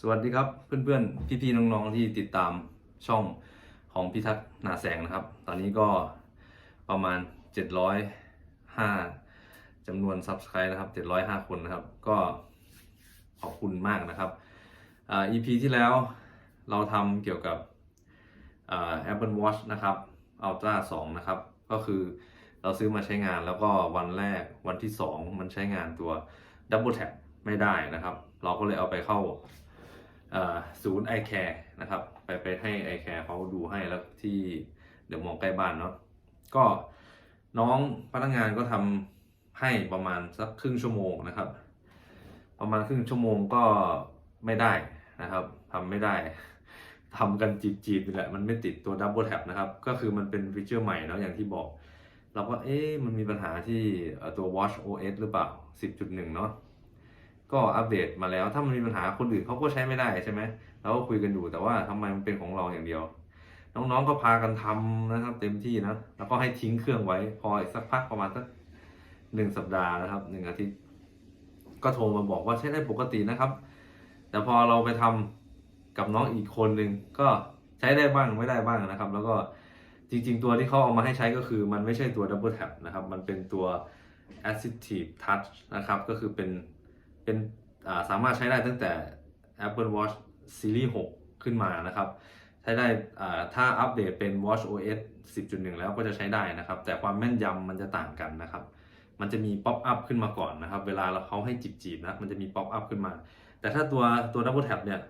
สวัสดีครับเพื่อนๆ พี่ๆน้องๆที่ติดตามช่องของพิทักษ์นาแสงนะครับ ตอนนี้ก็ประมาณ 705จำนวน Subscribe นะครับ 705 คนนะครับ ก็ขอบคุณมากนะครับอ่า EP ที่แล้วเราทำเกี่ยวกับอ่า Apple Watch นะครับ Ultra 2 นะครับ ก็คือเราซื้อมาใช้งานแล้วก็วันแรกวันที่ 2 มันใช้งานตัว Double Tap ไม่ได้นะครับ เราก็เลยเอาไปเข้า ศูนย์ i care นะครับ ไปไปให้ i care เขาดูให้แล้วที่เดี๋ยวมองใกล้บ้านเนาะก็น้องพนักงานก็ทำให้ประมาณสักครึ่งชั่วโมงนะครับ ประมาณครึ่งชั่วโมงก็ไม่ได้นะครับทำไม่ได้ทำกันจีบๆนี่แหละมันไม่ติดตัว Double Tap นะครับ ก็คือมันเป็นฟีเจอร์ใหม่เนาะอย่างที่บอกเราก็เอ๊ะมันมีปัญหาที่ตัว Watch OS หรือเปล่า 10.1 เนาะ ก็อัปเดตมาแล้ว ถ้ามันมีปัญหาคนอื่นเขาก็ใช้ไม่ได้ใช่ไหมเราก็คุยกันอยู่แต่ว่าทำไมมันเป็นของเราอย่างเดียว น้องๆก็พากันทำนะครับ เต็มที่นะแล้วก็ให้ทิ้งเครื่องไว้ พออีกสักพักประมาณสักหนึ่งสัปดาห์นะครับหนึ่งอาทิตย์ก็โทรมาบอกว่าใช้ได้ปกตินะครับ แต่พอเราไปทำกับน้องอีกคนหนึ่งก็ใช้ได้บ้างไม่ได้บ้างนะครับ แล้วก็จริง ๆ ตัวที่เขาเอามาให้ใช้ก็คือ มันไม่ใช่ตัว Double Tap นะครับ มันเป็นตัว Assistive Touch นะครับ ก็คือเป็น เป็นาสามารถใช้ได้ตั้งแต่ Apple Watch Series 6 ขึ้นมานะครับ ใช้ได้ถ้าอัปเดตเป็น Watch OS 10.1 แล้วก็จะใช้ได้นะครับ แต่ความแม่นยำมันจะต่างกันนะครับ มันจะมีป๊อปอัพขึ้นมาก่อนนะครับ เวลาเราเขาให้จีบๆนะ มันจะมีป๊อปอัพขึ้นมา แต่ถ้าตัวตัว Double Tap เนี่ย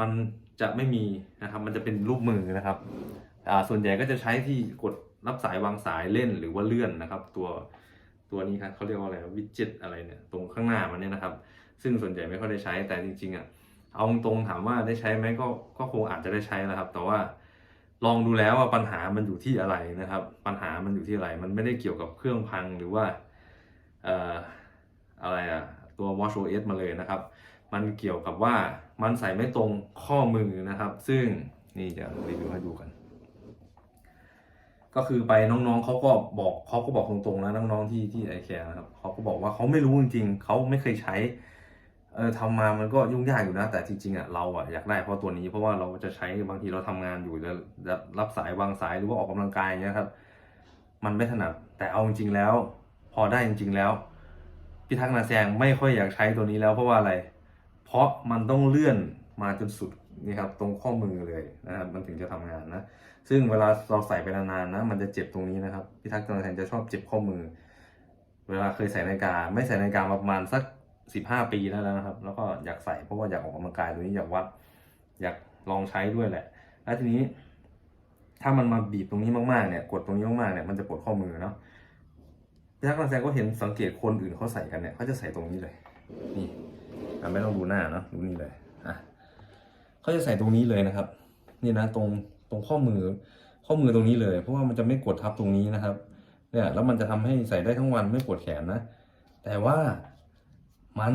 มันจะไม่มีนะครับ มันจะเป็นรูปมือนะครับส่วนใหญ่ก็จะใช้ที่กดรับสายวางสายเล่นหรือว่าเลื่อนนะครับ ตัว ตัวนี้ครับเขาเรียกว่าอะไรวิจ็ตอะไรเนี่ยตรงข้างหน้ามันเนี่ยนะครับ ซึ่งส่วนใหญ่ไม่ค่อยได้ใช้แต่จริงๆอะเอาตรงๆถามว่าได้ใช้ไหมก็ก็คงอาจจะได้ใช้นะครับ แต่ว่าลองดูแล้วว่าปัญหามันอยู่ที่อะไรนะครับ ปัญหามันอยู่ที่อะไร มันไม่ได้เกี่ยวกับเครื่องพังหรือว่าเอ่ออะไรอะตัว Watch OS มาเลยนะครับ มันเกี่ยวกับว่ามันใส่ไม่ตรงข้อมือนะครับ ซึ่งนี่จะรีวิวให้ดูกัน ก็คือไปน้องๆเขาก็บอกเขาก็บอกตรงๆนะน้องๆที่ที่ไอแคร์นะครับเขาก็บอกว่าเขาไม่รู้จริงๆเขาไม่เคยใช้เออทำมามันก็ยุ่งยากอยู่นะ แต่จริงๆอะเราอะอยากได้เพราะตัวนี้เพราะว่าเราจะใช้บางทีเราทำงานอยู่จะรับสายวางสายหรือว่าออกกำลังกายอย่างเงี้ยครับ มันไม่ถนัดแต่เอาจริงๆแล้ว พอได้จริง ๆแล้วพี่ทักษ์นาแซงไม่ค่อยอยากใช้ตัวนี้แล้วเพราะว่าอะไร เพราะมันต้องเลื่อนมาจนสุดนี่ครับตรงข้อมือเลยนะครับมันถึงจะทำงานนะ ซึ่งเวลาเราใส่ไปนานๆนะ มันจะเจ็บตรงนี้นะครับ พี่ทักษ์นาแซงจะชอบเจ็บข้อมือ เวลาเคยใส่นาฬิกา ไม่ใส่นาฬิกาประมาณสักสิบห้าปีแล้วนะครับ แล้วก็อยากใส่เพราะว่าอยากออกกำลังกายตัวนี้อยากวัด อยากลองใช้ด้วยแหละ แล้วทีนี้ ถ้ามันมาบีบตรงนี้มากๆเนี่ย กดตรงนี้มากๆเนี่ย มันจะปวดข้อมือเนาะพี่ทักษ์นาแซงก็เห็นสังเกตคนอื่นเขาใส่กันเนี่ยเขาจะใส่ตรงนี้เลย นี่อ่ไม่ต้องดูหน้าเนาะดูนี่เลยอะเขาจะใส่ตรงนี้เลยนะครับ นี่นะตรง ตรงข้อมือข้อมือตรงนี้เลย เพราะว่ามันจะไม่กดทับตรงนี้นะครับ เนี่ยแล้วมันจะทำให้ใส่ได้ทั้งวันไม่ปวดแขนนะ แต่ว่ามัน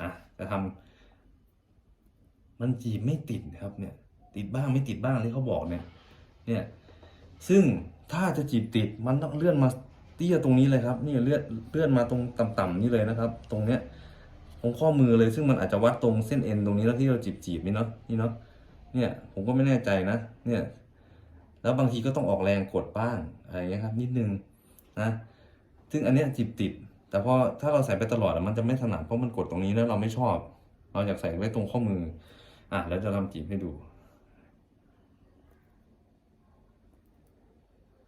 อะจะทำมันจีบไม่ติดครับเนี่ย ติดบ้างไม่ติดบ้างที่เขาบอกเนี่ย เนี่ย ซึ่งถ้าจะจีบติดมันต้องเลื่อนมาเตี้ยตรงนี้เลยครับ นี่เลื่อนเลื่อนมาตรงต่ำๆนี่เลยนะครับ ตรงเนี้ยตรงข้อมือเลยซึ่งมันอาจจะวัดตรงเส้นเอ็นตรงนี้แล้วที่เราจีบจีบนี่เนาะนี่เนาะ เนี่ยผมก็ไม่แน่ใจนะ เนี่ย แล้วบางทีก็ต้องออกแรงกดบ้างอะไรอย่างเงี้ยครับ นิดนึงนะซึ่งอันเนี้ยจีบติด แต่พอถ้าเราใส่ไปตลอดมันจะไม่ถนัดเพราะมันกดตรงนี้แล้วเราไม่ชอบ เราอยากใส่ไว้ตรงข้อมือ อะแล้วจะลำจีบให้ดู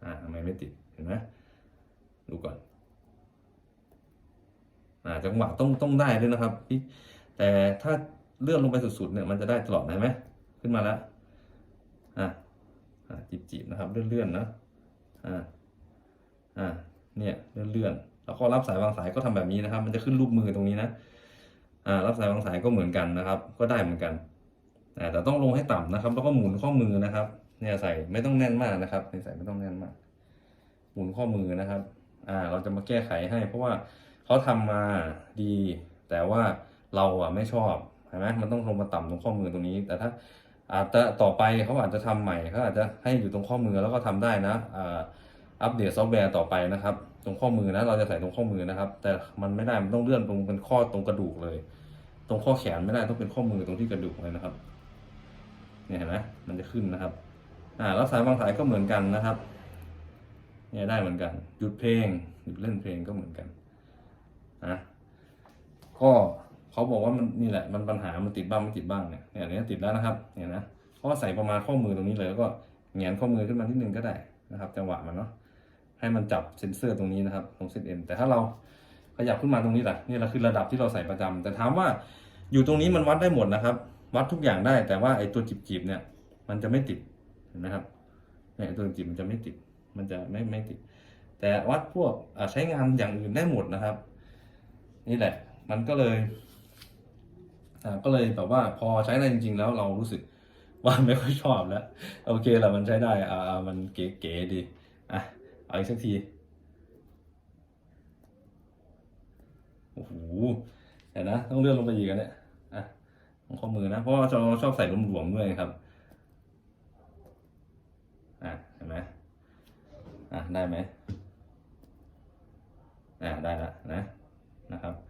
อ่าทำไมไม่ติดเห็นไหมดูก่อน อ่าจังหวะต้องต้องได้ด้วยนะครับ แต่ถ้าเลื่อนลงไปสุดๆเนี่ยมันจะได้ตลอดเห็นไหม ขึ้นมาแล้วอะอ่าจีบๆนะครับเลื่อนๆนะอ่าอ่าเนี่ยเลื่อนๆแล้วก็รับสายวางสายก็ทำแบบนี้นะครับ มันจะขึ้นรูปมือตรงนี้นะอ่ารับสายวางสายก็เหมือนกันนะครับ ก็ได้เหมือนกันอ่าแต่ต้องลงให้ต่ำนะครับ แล้วก็หมุนข้อมือนะครับ เนี่ยใส่ไม่ต้องแน่นมากนะครับใส่ไม่ต้องแน่นมาก หมุนข้อมือนะครับ อ่า เราจะมาแก้ไขให้ เพราะว่าเขาทำมาดี แต่ว่าเราอะไม่ชอบเห็นไหมมันต้องลงมาต่ำตรงข้อมือตรงนี้ แต่ถ้า อาจจะต่อไปเขาอาจจะทำใหม่เขาอาจจะให้อยู่ตรงข้อมือแล้วก็ทำได้นะอัปเดตซอฟต์แวร์ต่อไปนะครับ ตรงข้อมือนะเราจะใส่ตรงข้อมือนะครับ แต่มันไม่ได้มันต้องเลื่อนตรงเป็นข้อตรงกระดูกเลย ตรงข้อแขนไม่ได้ต้องเป็นข้อมือตรงที่กระดูกเลยนะครับเนี่ยเห็นไหมมันจะขึ้นนะครับ อ่าแล้วสายบางสายก็เหมือนกันนะครับเนี่ยได้เหมือนกันหยุดเพลงหยุดเล่นเพลงก็เหมือนกันนะก็ เขาบอกว่ามันนี่แหละมันปัญหามันติดบ้างไม่ติดบ้างเนี่ยเนี่ยนนี้ติดแล้วนะครับเนี่ยนะเขาก็ใส่ประมาณข้อมือตรงนี้เลยแล้วก็แหงนข้อมือขึ้นมาที่หนึ่งก็ได้นะครับ จังหวะมันเนาะให้มันจับเซ็นเซอร์ตรงนี้นะครับตรงเส้นเอ็นแต่ถ้าเราขยับขึ้นมาตรงนี้แหละนี่แหละคือระดับที่เราใส่ประจำแต่ถามว่าอยู่ตรงนี้มันวัดได้หมดนะครับ วัดทุกอย่างได้แต่ว่าไอ้ตัวจีบๆเนี่ย มันจะไม่ติดเห็นไหมครับเนี่ยไอ้ตัวจีบมันจะไม่ติด มันจะไม่ไม่ติด แต่วัดพวกใช้งานอย่างอื่นได้หมดนะครับ นี่แหละ มันก็เลย ก็เลยแบบว่าพอใช้ได้จริง ๆ แล้วเรารู้สึกว่าไม่ค่อยชอบแล้ว โอเคแหละมันใช้ได้อ่าอ่ามันเก๋ๆดีอะเอาอีกสักทีโอ้โหเห็นนะต้องเลื่อนลงไปอีกอันเนี่ยอะของข้อมือนะ เพราะว่าเราชอบใส่หลวมๆด้วยครับอะเห็นไหมอะได้ไหมอะได้ละนะนะครับ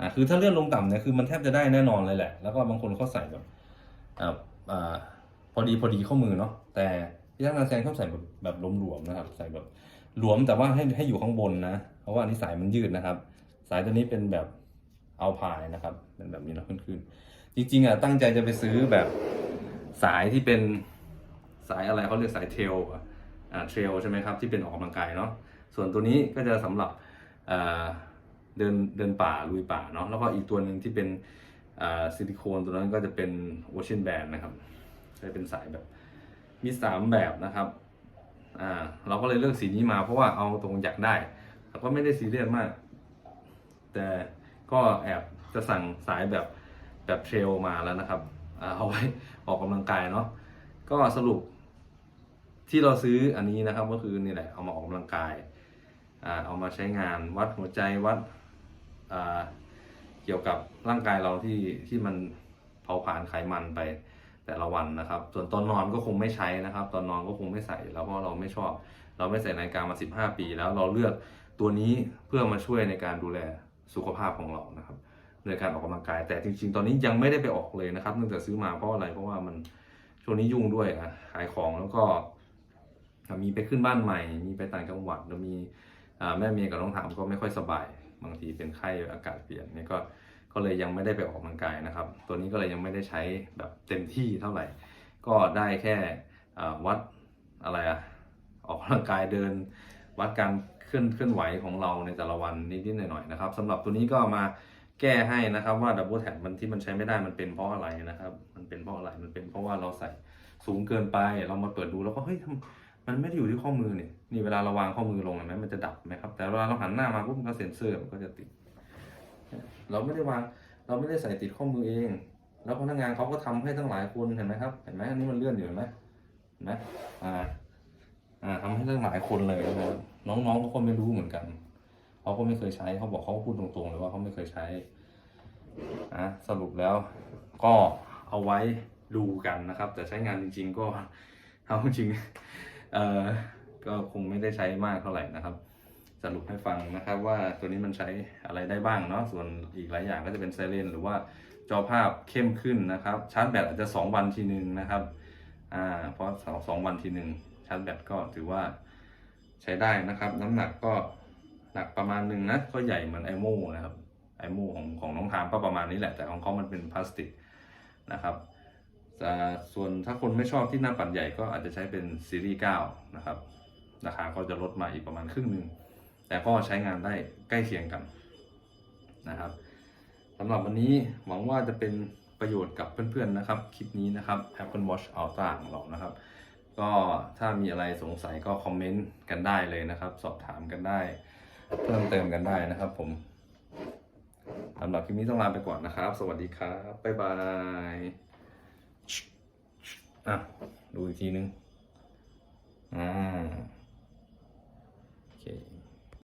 อะคือถ้าเลื่อนลงต่ำเนี่ยคือมันแทบจะได้แน่นอนเลยแหละ แล้วก็บางคนเขาใส่แบบอ่าอ่าพอดีพอดีข้อมือเนาะแต่พี่ช่างงานแซงเขาใส่แบบแบบหลวมๆนะครับ ใส่แบบหลวมแต่ว่าให้ให้อยู่ข้างบนนะ เพราะว่านนี้สายมันยืดนะครับ สายตัวนี้เป็นแบบเอาพายนะครับ เป็นแบบนี้นะขึ้นๆจริงๆอะตั้งใจจะไปซื้อแบบสายที่เป็นสายอะไรเขาเรียกสายเทรลอะอ่าเทรลใช่ไหมครับที่เป็นออกกำลังกายเนาะส่วนตัวนี้ก็จะสำหรับอ่า เดินเดินป่าลุยป่าเนาะแล้วก็อีกตัวหนึ่งที่เป็นซิลิโคนตัวนั้นก็จะเป็นโอเชียนแบนนะครับจะเป็นสายแบบมีสามแบบนะครับอ่าเราก็เลยเลือกสีนี้มาเพราะว่าเอาตรงอยากได้แต่ก็ไม่ได้ซีเรียสมาก แต่ก็แอบจะสั่งสายแบบแบบเทรลมาแล้วนะครับเอาไว้ออกกำลังกายเนาะก็สรุปที่เราซื้ออันนี้นะครับก็คือนี่แหละเอามาออกกำลังกายอ่าเอามาใช้งานวัดหัวใจวัด เกี่ยวกับร่างกายเราที่ที่มันเผาผลาญไขมันไปแต่ละวันนะครับ ส่วนตอนนอนก็คงไม่ใช้นะครับ ตอนนอนก็คงไม่ใส่แล้วเพราะเราไม่ชอบ เราไม่ใส่นาฬิกามา 15 ปี แล้วเราเลือกตัวนี้เพื่อมาช่วยในการดูแลสุขภาพของเรานะครับในการออกกำลังกาย แต่จริง ๆ ตอนนี้ยังไม่ได้ไปออกเลยนะครับเนื่องจากซื้อมาเพราะอะไรเพราะว่ามันช่วงนี้ยุ่งด้วยอะขายของแล้วก็มีไปขึ้นบ้านใหม่ มีไปต่างจังหวัดแล้วมีแม่เมียกับน้องถามก็ไม่ค่อยสบาย บางทีเป็นไข้อากาศเปลี่ยนเนี่ยก็ก็เลยยังไม่ได้ไปออกกำลังกายนะครับ ตัวนี้ก็เลยยังไม่ได้ใช้แบบเต็มที่เท่าไหร่ ก็ได้แค่วัดอะไรอะออกกำลังกายเดิน วัดการเคลื่อนเคลื่อนไหวของเราในแต่ละวันนิดๆหน่อยๆนะครับสำหรับตัวนี้ก็มาแก้ให้นะครับว่าดับเบิลแท็มันที่มันใช้ไม่ได้มันเป็นเพราะอะไรนะครับ มันเป็นเพราะอะไรมันเป็นเพราะว่าเราใส่สูงเกินไปเรามาเปิดดูแล้วก็เฮ้ยทำ มันไม่ได้อยู่ที่ข้อมือเนี่ยนี่เวลาเราวางข้อมือลงเห็นไหมมันจะดับไหมครับ แต่เวลาเราหันหน้ามาปุ๊บมันก็เซ็นเซอร์มันก็จะติด เราไม่ได้วางเราไม่ได้ใส่ติดข้อมือเอง แล้วพนักงานเขาก็ทำให้ทั้งหลายคนเห็นไหมครับเห็นไหมอันนี้มันเลื่อนอยู่เห็นไหมเห็นไหมอ่าอ่าทำให้ทั้งหลายคนเลยนะครับน้องๆเขาก็ไม่รู้เหมือนกันเขาก็ไม่เคยใช้เขาบอกเขาพูดตรงๆเลยว่าเขาไม่เคยใช้อะสรุปแล้วก็เอาไว้ดูกันนะครับ แต่ใช้งานจริง ๆ ก็เอาจริง เอ่อก็คงไม่ได้ใช้มากเท่าไหร่นะครับ สรุปให้ฟังนะครับว่าตัวนี้มันใช้อะไรได้บ้างเนาะส่วนอีกหลายอย่างก็จะเป็นไซเรนหรือว่าจอภาพเข้มขึ้นนะครับ ชาร์จแบตอาจจะ 2 วันทีหนึ่งนะครับอ่าเพราะสองสองวันทีหนึ่งชาร์จแบตก็ถือว่าใช้ได้นะครับ น้ำหนักก็หนักประมาณหนึ่งนะก็ใหญ่เหมือนไอโมนะครับไอโมของของน้องทามก็ประมาณนี้แหละแต่ของเขามันเป็นพลาสติกนะครับ อ่าส่วนถ้าคนไม่ชอบที่หน้าปัดใหญ่ก็อาจจะใช้เป็นซีรีส์9นะครับ ราคาก็จะลดมาอีกประมาณครึ่งหนึ่งแต่ก็ใช้งานได้ใกล้เคียงกันนะครับสำหรับวันนี้หวังว่าจะเป็นประโยชน์กับเพื่อนๆนะครับ คลิปนี้นะครับ Apple Watch Ultra ของเรานะครับ ก็ถ้ามีอะไรสงสัยก็คอมเมนต์กันได้เลยนะครับ สอบถามกันได้ เพิ่มเติมกันได้นะครับผมสำหรับคลิปนี้ต้องลาไปก่อนนะครับ สวัสดีครับ บ๊ายบาย อะ ดูอีกทีนึงอ่า